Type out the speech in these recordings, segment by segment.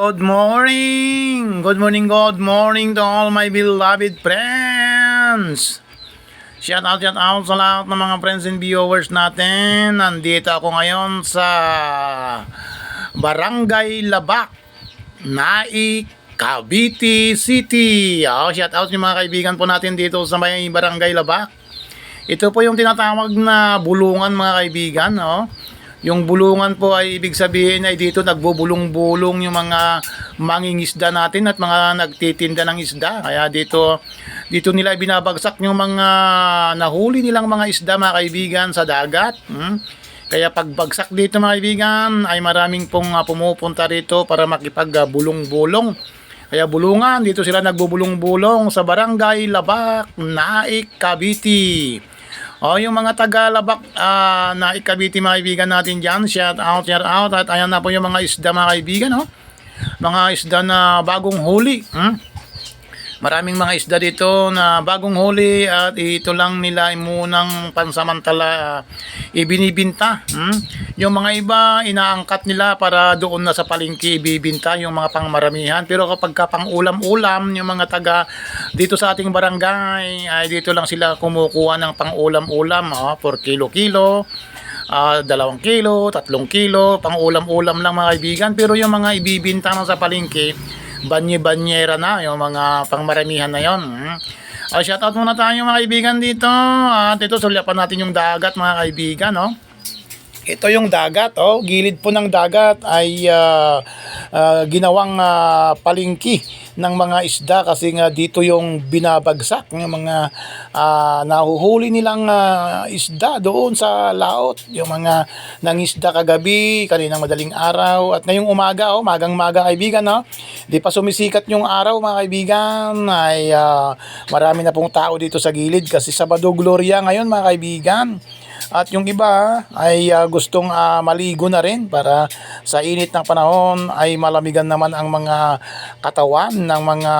Good morning! Good morning, good morning to all my beloved friends! Shout out, shout out sa lahat ng mga friends and viewers natin. Nandito ako ngayon sa Barangay Labak, Naik, Cavite City. Oh, shout out yung mga kaibigan po natin dito sa may Barangay Labak. Ito po yung tinatawag na bulungan mga kaibigan, no? Yung bulungan po ay ibig sabihin ay dito nagbubulong-bulong yung mga mangingisda natin at mga nagtitinda ng isda. Kaya dito dito nila binabagsak yung mga nahuli nilang mga isda mga kaibigan sa dagat. Hmm? Kaya pagbagsak dito mga kaibigan ay maraming pong ah, pumupunta rito para makipagbulong-bulong. Kaya bulungan, dito sila nagbubulong-bulong sa Barangay Labak, Naik, Cavite. O yung mga taga Labak, ah, Naik, Cavite mga kaibigan natin dyan, shout out, shout out. At ayan na po yung mga isda mga kaibigan, oh. Mga isda na bagong huli. Hmm? Maraming mga isda dito na bagong huli at ito lang nila ay munang pansamantala ah, ibinibinta. Hmm? Yung mga iba inaangkat nila para doon na sa palengke ibibinta yung mga pangmaramihan. Pero kapag ka pang ulam-ulam yung mga taga dito sa ating barangay ay dito lang sila kumukuha ng pang ulam-ulam oh, for kilo-kilo. Ah, dalawang kilo, tatlong kilo, pang ulam-ulam lang mga kaibigan. Pero yung mga ibibinta sa palengke, banye-banyera na, yung mga pangmaramihan na yon. Hmm. Ah, shoutout muna tayo mga kaibigan dito. At ito, sulyapan natin yung dagat mga kaibigan, no? Ito yung dagat, oh. Gilid po ng dagat ay ah, ah, ginawang uh, palingki ng mga isda kasi nga dito yung binabagsak ng mga ah, nahuhuli nilang ah, isda doon sa laot. Yung mga nangisda kagabi, kaninang madaling araw at ngayong umaga, oh, magang maga kaibigan, no? Di pa sumisikat yung araw mga kaibigan ay ah, marami na pong tao dito sa gilid kasi Sabado Gloria ngayon mga kaibigan. At yung iba ay ah, gustong ah, maligo na rin para sa init ng panahon ay malamigan naman ang mga katawan ng mga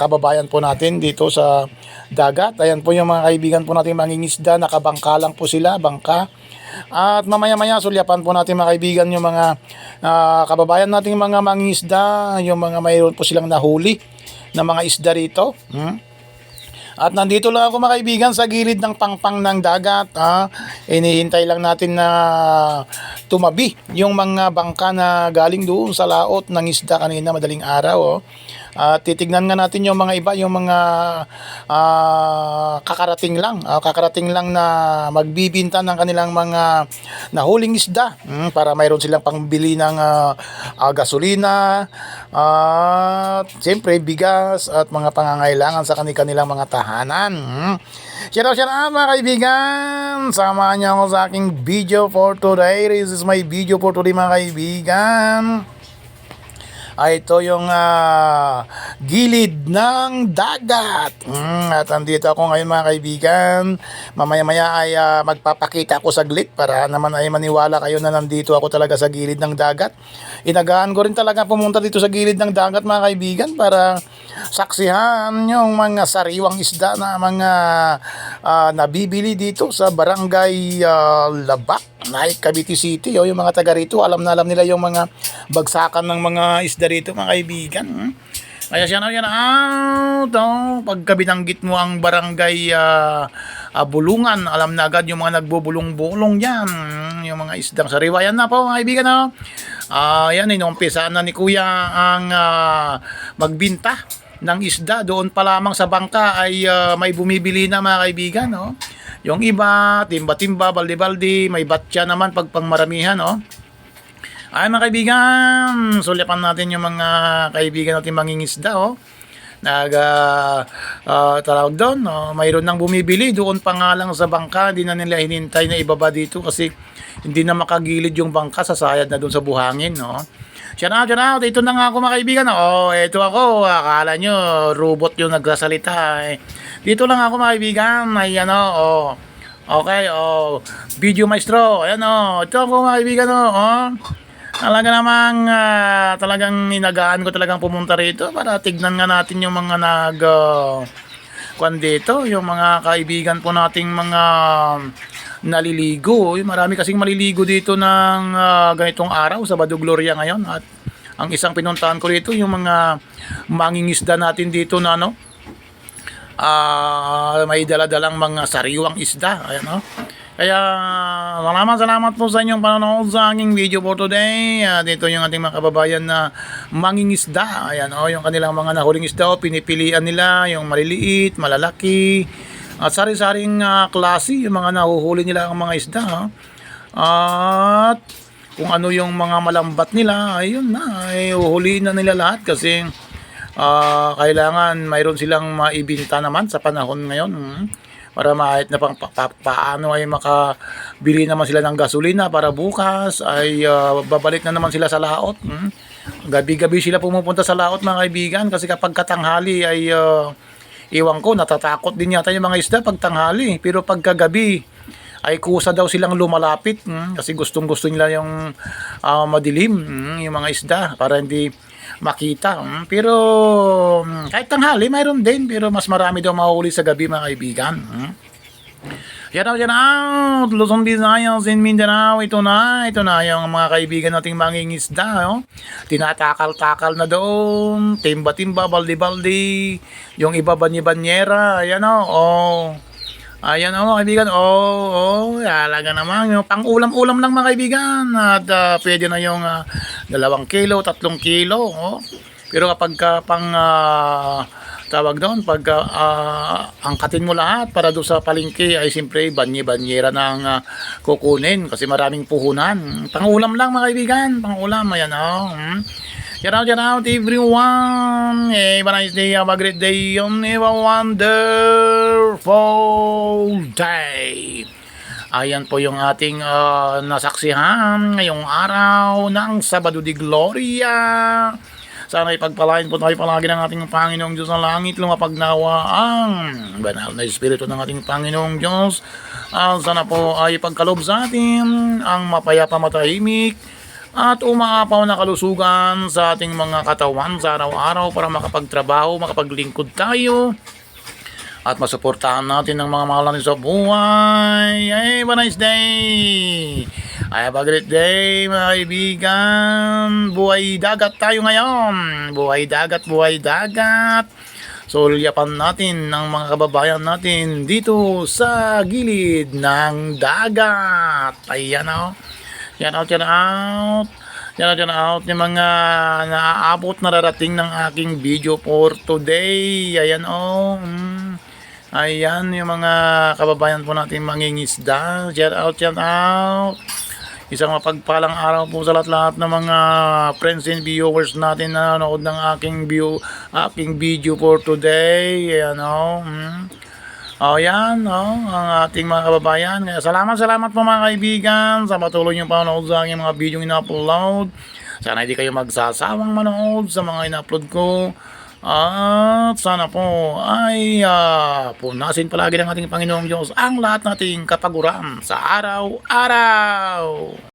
kababayan po natin dito sa dagat. Ayan po yung mga kaibigan po natin mangingisda, nakabangka lang po sila, bangka. At mamaya-maya sulyapan po natin mga kaibigan yung mga ah, kababayan nating mga mangingisda, yung mga mayroon po silang nahuli na mga isda rito. Hmm? At nandito lang ako mga kaibigan sa gilid ng pangpang ng dagat. Ha? Inihintay lang natin na tumabi yung mga bangka na galing doon sa laot ng isda kanina madaling araw. Oh. At titignan nga natin yung mga iba, yung mga ah, kakarating lang. ah, kakarating lang na magbibinta ng kanilang mga nahuling isda mm, para mayroon silang pangbili ng ah, ah, gasolina, at siyempre bigas at mga pangangailangan sa kanilang mga tahanan. Mm. Shout out, shout out mga kaibigan! Samahan niyo ako sa aking video for today. This is my video for today mga kaibigan ay ito yung ah, gilid ng dagat. Mm, at andito ako ngayon mga kaibigan. Mamaya-maya ay ah, magpapakita ako saglit para naman ay maniwala kayo na nandito ako talaga sa gilid ng dagat. Inagaan ko rin talaga pumunta dito sa gilid ng dagat mga kaibigan para saksihan yung mga sariwang isda na mga ah, nabibili dito sa barangay ah, Labak. Naik Cavite City, oh, yung mga taga rito, alam na alam nila yung mga bagsakan ng mga isda rito, mga kaibigan. Hmm? Kaya siya na yan out, oh, pagka binanggit mo ang barangay ah, ah, Bulungan, alam na agad yung mga nagbubulong-bulong yan, Hmm, yung mga isdang sariwa. Yan na po, mga kaibigan, oh. Ah, yan, inumpisa na ni Kuya ang ah, magbinta ng isda doon pa lamang sa bangka ay ah, may bumibili na mga kaibigan, no? Yung iba, timba-timba, balde-balde, may batya naman pag pangmaramihan, no? Ay mga kaibigan, sulyapan natin yung mga kaibigan natin mangingisda, oh. Nag, ah, ah, tawag doon, no? mayroon nang bumibili doon pa nga lang sa bangka, hindi na nila hinintay na ibaba dito kasi hindi na makagilid yung bangka, sasayad na doon sa buhangin, no? Shout out, shout out. Ito na nga ako mga kaibigan. Oh, ito ako. Akala nyo, robot yung nagsasalita. Eh. Dito lang ako mga kaibigan. Ay ano, oh. Okay, oh. Video maestro. Ayan, oh. Ito ako mga kaibigan, oh. oh. Talaga namang, ah, talagang inagaan ko talagang pumunta rito para tignan nga natin yung mga nag, uh, dito, yung mga kaibigan po nating mga naliligo. Marami kasing maliligo dito ng ah, ganitong araw, Sabado Gloria ngayon. At ang isang pinuntahan ko dito yung mga mangingisda natin dito na ano ah may dala-dalang mga sariwang isda ayan oh kaya salamat salamat po sa inyong panonood sa aking video for today. Ah, dito yung ating mga kababayan na mangingisda. Ayan oh, yung kanilang mga nahuling isda oh, pinipilian nila yung maliliit, malalaki, at sari-saring ah, klase yung mga nahuhuli nila ang mga isda. oh. At kung ano yung mga malambat nila, ayun na, ay uhuliin na nila lahat kasi ah, kailangan mayroon silang maibinta naman sa panahon ngayon. hmm. Para kahit na pang pa, pa- paano ay makabili naman sila ng gasolina para bukas ay ah, babalik na naman sila sa laot. hmm. Gabi-gabi sila pumupunta sa laot mga kaibigan kasi kapag katanghali ay ah, iwan ko natatakot din yata yung mga isda pag tanghali pero pagkagabi ay kusa daw silang lumalapit mm, kasi gustong gusto nila yung ah, madilim mm, yung mga isda para hindi makita mm. pero mm, kahit tanghali mayroon din pero mas marami daw mahuli sa gabi mga kaibigan mm. Yan out, yan out! Luzon, Visayas, in Mindanao. Ito na, ito na yung mga kaibigan nating mangingisda. Oh. Tinatakal-takal na doon. Timba-timba, baldi-baldi. Yung iba banyi-banyera. Ayan o. Oh. Ayan o, mga kaibigan. Oh, oh, talaga naman. Yung pang-ulam-ulam lang mga kaibigan. At ah, pwede na yung ah, dalawang kilo, tatlong kilo. Oh. Pero kapag ka pang ah, tawag doon, pag ah, angkatin mo lahat para doon sa palengke ay siyempre banye-banyera ang ah, kukunin kasi maraming puhunan. Pangulam lang mga kaibigan, pangulam. Ayan o. Hmm. Shout out, shout out everyone. Have a nice day, have a great day, and have a wonderful day. Ayan po yung ating ah, nasaksihan ngayong araw ng Sabado de Gloria. Sana ipagpalain po tayo palagi ng ating Panginoong Diyos sa langit. Lumapagnawa ang banal na Espiritu ng ating Panginoong Diyos. Ah, sana po ay pagkalob sa atin ang mapayapa matahimik at umaapaw na kalusugan sa ating mga katawan sa araw-araw para makapagtrabaho, makapaglingkod tayo at masuportahan natin ng mga mahal natin sa buhay. Have a nice day! Have a great day, mga kaibigan. Buhay dagat tayo ngayon. Buhay dagat, buhay dagat. Sulyapan natin ng mga kababayan natin dito sa gilid ng dagat. Ayan o. Yan out, yan out. Yan out, yan out. Yung mga naaabot na rarating ng aking video for today. Ayan o. Mm. Ayan yung mga kababayan po natin mangingisda. Shout out, shout out. Isang mapagpalang araw po sa lahat-lahat ng mga friends and viewers natin na nanonood ng aking view, aking video for today. Ayan o. Mm. O yan, oh, ang ating mga kababayan. Kaya salamat, salamat po mga kaibigan sa patuloy niyong panonood sa aking mga video ina-upload. Sana hindi kayo magsasawang manood sa mga ina-upload ko. At sana po ay ah, punasin palagi ng ating Panginoong Diyos ang lahat nating kapaguran sa araw-araw.